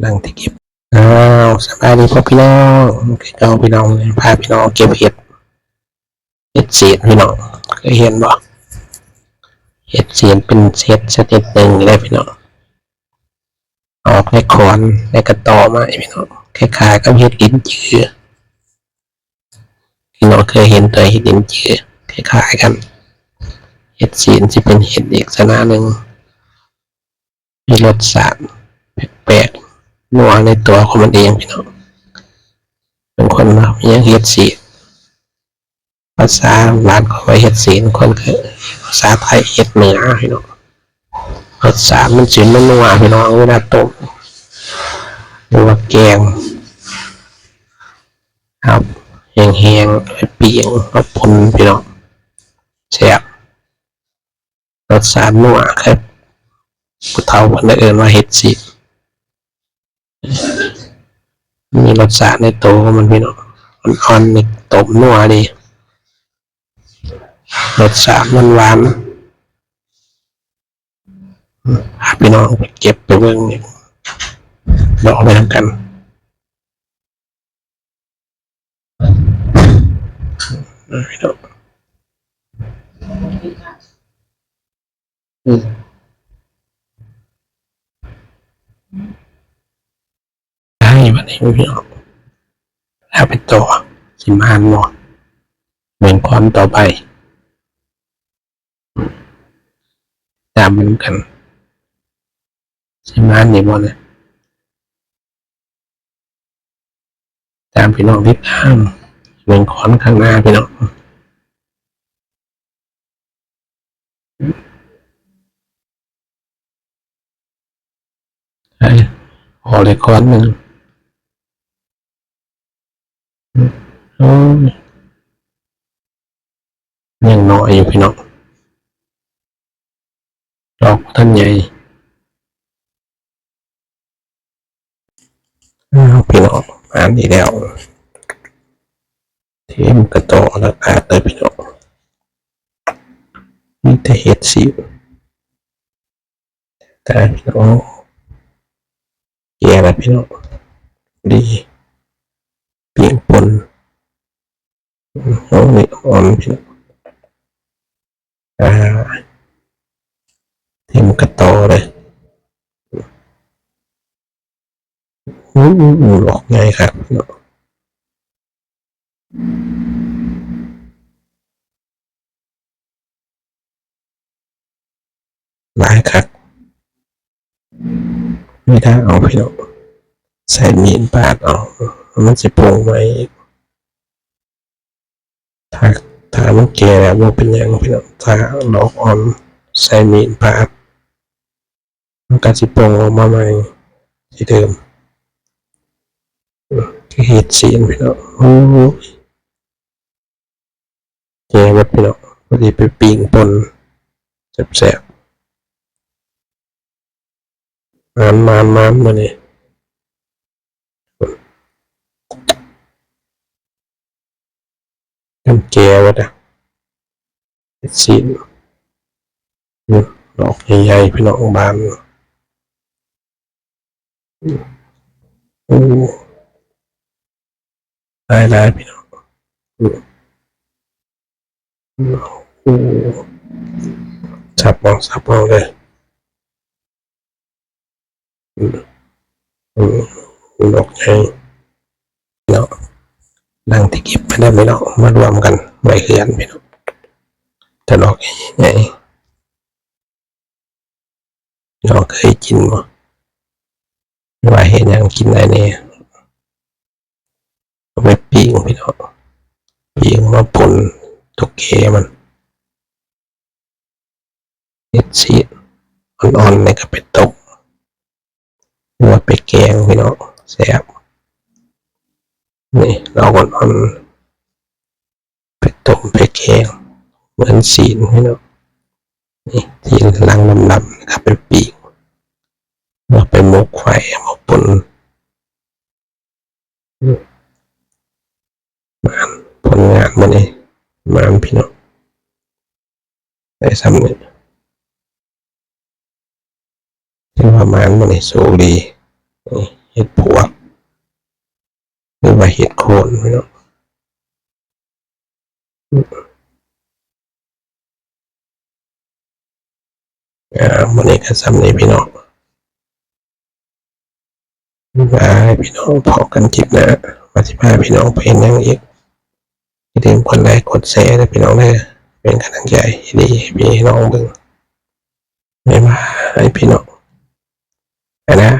นั่งที่เก็บอ้าวสบายดีพ่อพี่น้องคือเก่าพี่น้องพาพี่น้องเก็บเห็ดเห็ดเสียดพี่น้องเคยเห็นบ่เห็ดเสียดเป็นเห็ดชนิดหนึ่งเลยพี่น้องออกในขอนในกระตอม้พี่น้องคล้ายๆกับเห็ดลิ้นจือพี่น้องเคยเห็นตัวเห็ดลิ้นจือคล้ายๆกันเห็ดเสียดจะเป็นเห็ดเอกชนิดหนึ่งมีรสชาติแปลก นัวในตัวของมันเองพี่น้องเป็นคนมายังเห็ดสีภาษาบ้านเขาว่าเฮ็ดศีคนคือภาษาไทยเฮ็ดเหนือพี่น้องรสชามันสิมันนัวพี่น้องเวลาต้มหรือว่าแกงครับแห้งๆไปเปียงมาปนพี่น้องแซ่บรสชาตินัวครับผู้เฒ่าเพิ่นได้เอิ้นว่าเฮ็ดศี มีรสชาติในโตมันพี่น้องอ่อนๆนี่ต้มนัวดีรสชาติมันหวานหาพี่น้องเก็บไปเบิ่งนี่ดอกไปทำกันพี่น้องอืม มันนี้พี่น้องแล้วไปต่อสิมานหมดเป็นความต่อไปตามมันกันใช่ไหมนี่บ่เนี่ยตามพี่น้องทิศทางเหมืองขอนข้างหน้าพี่น้องใช่พอเลยคอนหนึ่ง ยังน้อยอยู่พี่น้องดอกท่านใหญ่พี่น้องอ่านดีแล้วเทมกระโตอแล้วอาดเลยพี่น้องนี่แต่เห็ดสิวแต่พี่น้องแย่แล้วพี่น้องดี เปลี่ยนปนน้องนี่อ่อนพี่น้องอ่าเทมกระโตอเลยอู้หูหลอกไงครับเนาะหลายครับไม่ได้เอาพี่น้องใส่มีนปาดเอา มันจะโป่งไว้ถ้าถ้ามันแก่แล้วมันเป็นยังพี่น้องถ้าดอกออนใส่มีนปาดมันก็สิโป่งออกมาใหม่ที่เดิมคือเห็ดสีนพี่น้องโอ้ยแย่วัดพี่น้องพอดีไปปิงปนแสบๆมานมานมานมาเนี่ยกัน แก่วัดอะเห็ดสีนอืมดอกใหญ่ๆพี่น้องบานโอ้ได้ได้พี่น้องโอ้สับมองสับมองเลยอืมอืมดอกใหญ่เนาะ นั่งที่เก็บไปได้ไหมเนาะมารวมกันไว้เฮือนพี่น้องแต่ดอกใหญ่ๆน้องเคยกินบ่ว่าเห็นยังกินได้เนี่ยเอาไปปิ้งพี่น้องปิ้งมาปนตุกเกมันเห็ดสีอ่อนๆนี่ก็ไปตกหรือว่าไปแกงพี่น้องแซ่บ นี่เราอ่อนไปต้มไปแกงเหมือนสีนพี่น้องนี่สีนลังดำๆนะครับไปปิ้งเราไปหมกไฟหมกป่นมันผลงานมันเองมันพี่น้องได้ซ้ำเนี่ยที่ว่ามันมันนี่สูดีเห็ดปว ว่าเห็ดโคนพี่น้องอ่าวันนี้ก็สำเร็จพี่น้องบายพี่น้องพอกันคลิปนะมาสิพาพี่น้องไปเห็นหยังอีกอย่าลืมกดไลค์กดแชร์นะพี่น้องนะเป็นกำลังใจดีพี่น้องเบิ่งไม่มาให้พี่น้องไปนะ